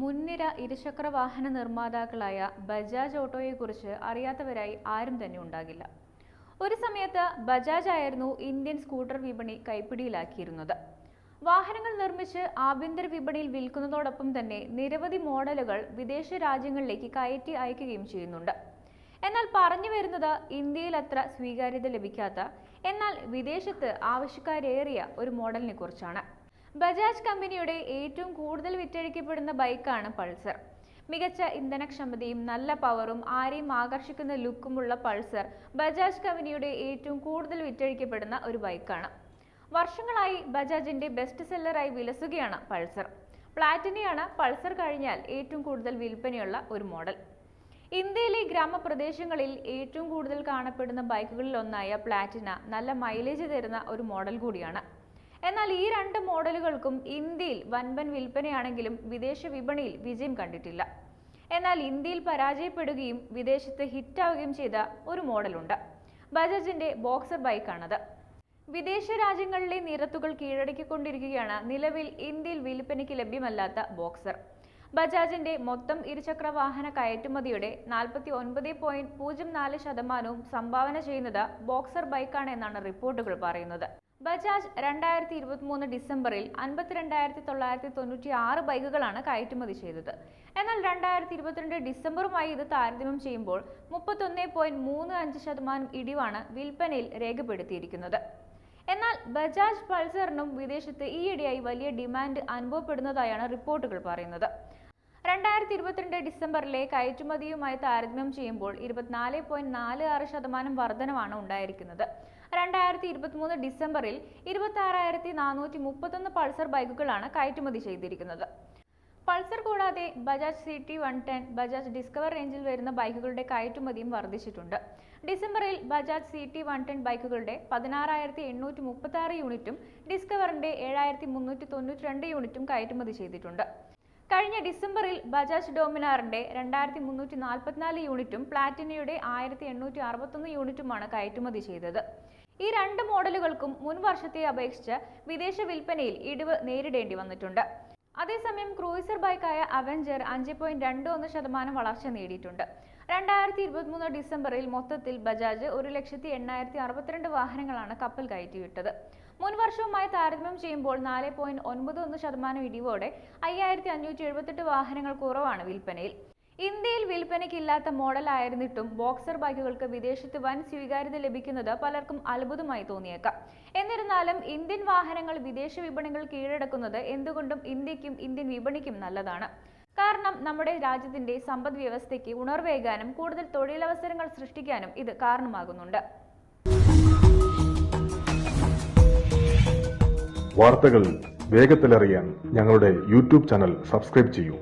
മുൻനിര ഇരുചക്ര വാഹന നിർമ്മാതാക്കളായ ബജാജ് ഓട്ടോയെക്കുറിച്ച് അറിയാത്തവരായി ആരും തന്നെ ഉണ്ടാകില്ല. ഒരു സമയത്ത് ബജാജ് ആയിരുന്നു ഇന്ത്യൻ സ്കൂട്ടർ വിപണി കൈപ്പിടിയിലാക്കിയിരുന്നത്. വാഹനങ്ങൾ നിർമ്മിച്ച് ആഭ്യന്തര വിപണിയിൽ വിൽക്കുന്നതോടൊപ്പം തന്നെ നിരവധി മോഡലുകൾ വിദേശ രാജ്യങ്ങളിലേക്ക് കയറ്റി അയക്കുകയും ചെയ്യുന്നുണ്ട്. എന്നാൽ പറഞ്ഞു വരുന്നത് ഇന്ത്യയിൽ അത്ര സ്വീകാര്യത ലഭിക്കാത്ത എന്നാൽ വിദേശത്ത് ആവശ്യക്കാരേറിയ ഒരു മോഡലിനെ കുറിച്ചാണ് ബജാജ് കമ്പനിയുടെ ഏറ്റവും കൂടുതൽ വിറ്റഴിക്കപ്പെടുന്ന ബൈക്കാണ് പൾസർ. മികച്ച ഇന്ധനക്ഷമതയും നല്ല പവറും ആരെയും ആകർഷിക്കുന്ന ലുക്കുമുള്ള പൾസർ ബജാജ് കമ്പനിയുടെ ഏറ്റവും കൂടുതൽ വിറ്റഴിക്കപ്പെടുന്ന ഒരു ബൈക്കാണ്. വർഷങ്ങളായി ബജാജിന്റെ ബെസ്റ്റ് സെല്ലറായി വിലസുകയാണ് പൾസർ. പ്ലാറ്റിനയാണ് പൾസർ കഴിഞ്ഞാൽ ഏറ്റവും കൂടുതൽ വിൽപ്പനയുള്ള ഒരു മോഡൽ. ഇന്ത്യയിലെ ഗ്രാമപ്രദേശങ്ങളിൽ ഏറ്റവും കൂടുതൽ കാണപ്പെടുന്ന ബൈക്കുകളിൽ ഒന്നായ പ്ലാറ്റിന നല്ല മൈലേജ് തരുന്ന ഒരു മോഡൽ കൂടിയാണ്. എന്നാൽ ഈ രണ്ട് മോഡലുകൾക്കും ഇന്ത്യയിൽ വൻപൻ വിൽപ്പനയാണെങ്കിലും വിദേശ വിപണിയിൽ വിജയം കണ്ടിട്ടില്ല. എന്നാൽ ഇന്ത്യയിൽ പരാജയപ്പെടുകയും വിദേശത്ത് ഹിറ്റാവുകയും ചെയ്ത ഒരു മോഡലുണ്ട്. ബജാജിന്റെ ബോക്സർ ബൈക്കാണത്. വിദേശ രാജ്യങ്ങളിലെ നിരത്തുകൾ കീഴടക്കിക്കൊണ്ടിരിക്കുകയാണ് നിലവിൽ ഇന്ത്യയിൽ വിൽപ്പനയ്ക്ക് ലഭ്യമല്ലാത്ത ബോക്സർ. ബജാജിന്റെ മൊത്തം ഇരുചക്ര വാഹന കയറ്റുമതിയുടെ നാൽപ്പത്തി ഒൻപത് പോയിന്റ് പൂജ്യം നാല് ശതമാനവും സംഭാവന ചെയ്യുന്നത് ബോക്സർ ബൈക്കാണ് എന്നാണ് റിപ്പോർട്ടുകൾ പറയുന്നത്. ബജാജ് രണ്ടായിരത്തി ഇരുപത്തിമൂന്ന് ഡിസംബറിൽ അൻപത്തിരണ്ടായിരത്തി തൊള്ളായിരത്തി തൊണ്ണൂറ്റി ആറ് ബൈക്കുകളാണ് കയറ്റുമതി ചെയ്തത്. എന്നാൽ രണ്ടായിരത്തി ഇരുപത്തിരണ്ട് ഡിസംബറുമായി ഇത് താരതമ്യം ചെയ്യുമ്പോൾ മുപ്പത്തൊന്ന് പോയിന്റ് മൂന്ന് അഞ്ച് ശതമാനം ഇടിവാണ് വിൽപ്പനയിൽ രേഖപ്പെടുത്തിയിരിക്കുന്നത്. എന്നാൽ ബജാജ് പൾസറിനും വിദേശത്ത് ഈയിടെയായി വലിയ ഡിമാൻഡ് അനുഭവപ്പെടുന്നതായാണ് റിപ്പോർട്ടുകൾ പറയുന്നത്. രണ്ടായിരത്തി ഇരുപത്തിരണ്ട് ഡിസംബറിലെ കയറ്റുമതിയുമായി താരതമ്യം ചെയ്യുമ്പോൾ ഇരുപത്തിനാല് പോയിന്റ് നാല് ആറ് ശതമാനം വർധനമാണ് ഉണ്ടായിരിക്കുന്നത്. രണ്ടായിരത്തി ഇരുപത്തിമൂന്ന് ഡിസംബറിൽ ഇരുപത്തി ആറായിരത്തി നാനൂറ്റി മുപ്പത്തൊന്ന് പൾസർ ബൈക്കുകളാണ് കയറ്റുമതി ചെയ്തിരിക്കുന്നത്. പൾസർ കൂടാതെ Bajaj C T one ten Bajaj Discover റേഞ്ചിൽ വരുന്ന ബൈക്കുകളുടെ കയറ്റുമതിയും വർദ്ധിച്ചിട്ടുണ്ട്. ഡിസംബറിൽ Bajaj C T one ten ബൈക്കുകളുടെ പതിനാറായിരത്തി എണ്ണൂറ്റി മുപ്പത്തി ആറ് യൂണിറ്റും ഡിസ്കവറിന്റെ ഏഴായിരത്തി മുന്നൂറ്റി തൊണ്ണൂറ്റി രണ്ട് യൂണിറ്റും കയറ്റുമതി ചെയ്തിട്ടുണ്ട്. കഴിഞ്ഞ ഡിസംബറിൽ ബജാജ് ഡോമിനാറിന്റെ രണ്ടായിരത്തി മുന്നൂറ്റി നാൽപ്പത്തിനാല് യൂണിറ്റും പ്ലാറ്റിനയുടെ ആയിരത്തി എണ്ണൂറ്റി അറുപത്തൊന്ന് യൂണിറ്റുമാണ് കയറ്റുമതി ചെയ്തത്. ഈ രണ്ട് മോഡലുകൾക്കും മുൻവർഷത്തെ അപേക്ഷിച്ച് വിദേശ വിൽപ്പനയിൽ ഇടിവ് നേരിടേണ്ടി വന്നിട്ടുണ്ട്. അതേസമയം ക്രൂയിസർ ബൈക്കായ അവഞ്ചർ അഞ്ച് പോയിന്റ് രണ്ട് ഒന്ന് ശതമാനം വളർച്ച നേടിയിട്ടുണ്ട്. രണ്ടായിരത്തി ഇരുപത്തിമൂന്ന് ഡിസംബറിൽ മൊത്തത്തിൽ ബജാജ് ഒരു ലക്ഷത്തി എണ്ണായിരത്തി അറുപത്തിരണ്ട് വാഹനങ്ങളാണ് കപ്പൽ കയറ്റിവിട്ടത്. മുൻ വർഷവുമായി താരതമ്യം ചെയ്യുമ്പോൾ നാല് പോയിന്റ് ഒൻപത് ഒന്ന് ശതമാനം ഇടിവോടെ അയ്യായിരത്തി അഞ്ഞൂറ്റി എഴുപത്തെട്ട് വാഹനങ്ങൾ കുറവാണ് വിൽപ്പനയിൽ. ഇന്ത്യയിൽ വിൽപ്പനയ്ക്കില്ലാത്ത മോഡലായിരുന്നിട്ടും ബോക്സർ ബൈക്കുകൾക്ക് വിദേശത്ത് വൻ സ്വീകാര്യത ലഭിക്കുന്നത് പലർക്കും അത്ഭുതമായി തോന്നിയേക്കാം. എന്നിരുന്നാലും ഇന്ത്യൻ വാഹനങ്ങൾ വിദേശ വിപണികൾ കീഴടക്കുന്നത് എന്തുകൊണ്ടും ഇന്ത്യക്കും ഇന്ത്യൻ വിപണിക്കും നല്ലതാണ്. കാരണം നമ്മുടെ രാജ്യത്തിന്റെ സമ്പദ് വ്യവസ്ഥയ്ക്ക് ഉണർവേകാനും കൂടുതൽ തൊഴിലവസരങ്ങൾ സൃഷ്ടിക്കാനും ഇത് കാരണമാകുന്നുണ്ട്. വാർത്തകൾ വേഗത്തിലറിയാൻ ഞങ്ങളുടെ യൂട്യൂബ് ചാനൽ സബ്സ്ക്രൈബ് ചെയ്യൂ.